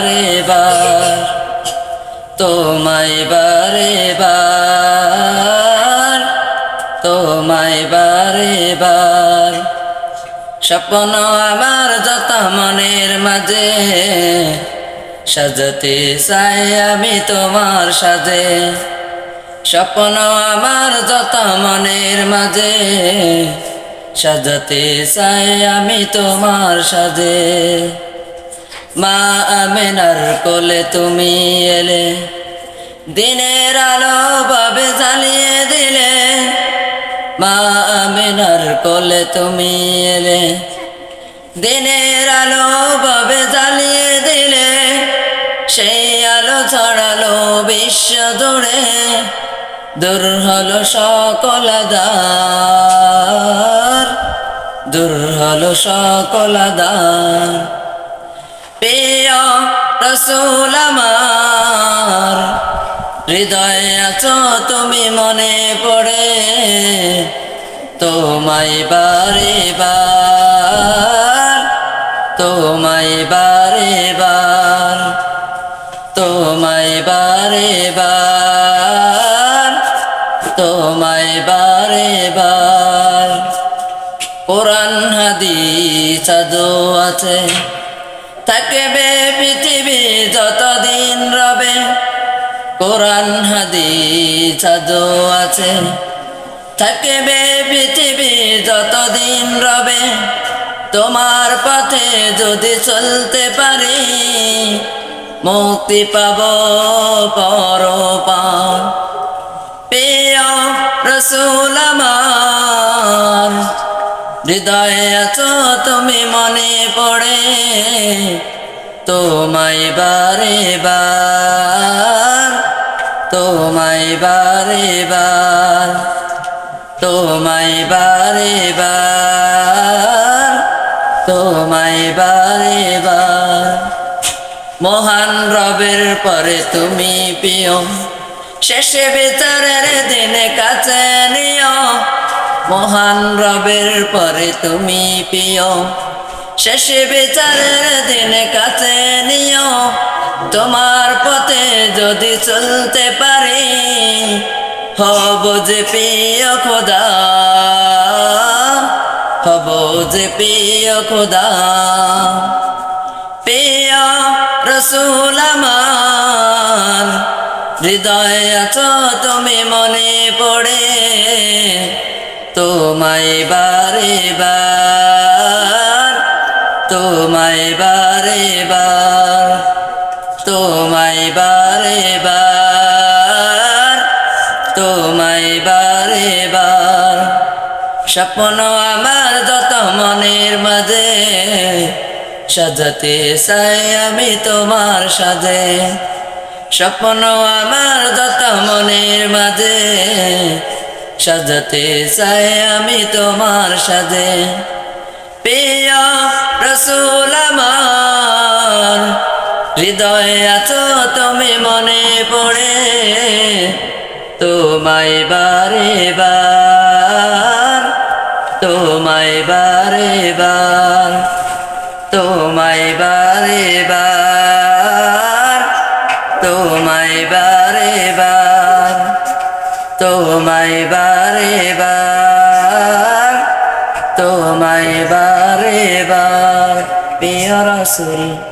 বারে বার, তোমায় বারে বার, তোমায় বারে বার। স্বপ্ন আমার যত মনের মাঝে, সাজাতে চাই আমি তোমার সাজে। স্বপ্ন আমার যত মনের মাঝে, সাজাতে চাই আমি তোমার সাজে। মা আমেনার কোলে তুমি এলে, দিনের আলো ভাবে জ্বালিয়ে দিলে। মা আমেনার কোলে তুমি এলে, দিনের আলো ভাবে জ্বালিয়ে দিলে। সেই আলো ছড়ালো বিশ্ব জুড়ে, দূর হলো সকল আদার দূর হলো সকল আদার প্রিয় রসুল আমার, হৃদয়ে আছো তুমি মনে পড়ে, তোমায় বারে বার তোমায় বারে বার তোমায় বারে বার তোমায় বারে বার কোরআন হাদিস আজও আছে। থাকবে পৃথিবী যতদিন রবে। কোরআন, হাদিস আজও আছে। থাকবে পৃথিবী যতদিন রবে। তোমার পথে যদি চলতে পারি, মুক্তি পাব প্রিয় রসুল আমার, হৃদয়ে আছো তুমি মনে তোমায় বারে বার, তোমায় বারে বার, তোমায় বারে বার, তোমায় বারে বার। মহান রবের পরে তুমি পিও, শেষে বিচারের দিনে কাছে নিও। মহান রবের পরে তুমি পিও শেষে বিচারের দিনে কাছে নিও। তোমার পথে যদি চলতে পারি, হব যে প্রিয় খোদা। হব যে প্রিয় খোদা। প্রিয় রসুল আমার, হৃদয়ে আছো তুমি মনে পড়ে। তোমায় বারে বার তোমায় বারে বার তোমায় বারে বার তোমায় বারে বার স্বপ্ন আমার যত মনের মাঝে, সাজাতে চাই আমি তোমার সাজে। স্বপ্ন আমার যত মনের মাঝে, সাজাতে চাই আমি তোমার সাজে। হৃদয়ে আছো তুমি মনে পড়ে, তোমায় বারে বার তোমায় বারে বার তোমায় বারে বার তোমায় বারে বার তোমায় বারে বার তোমায় বারে বার প্রিয় রসুল।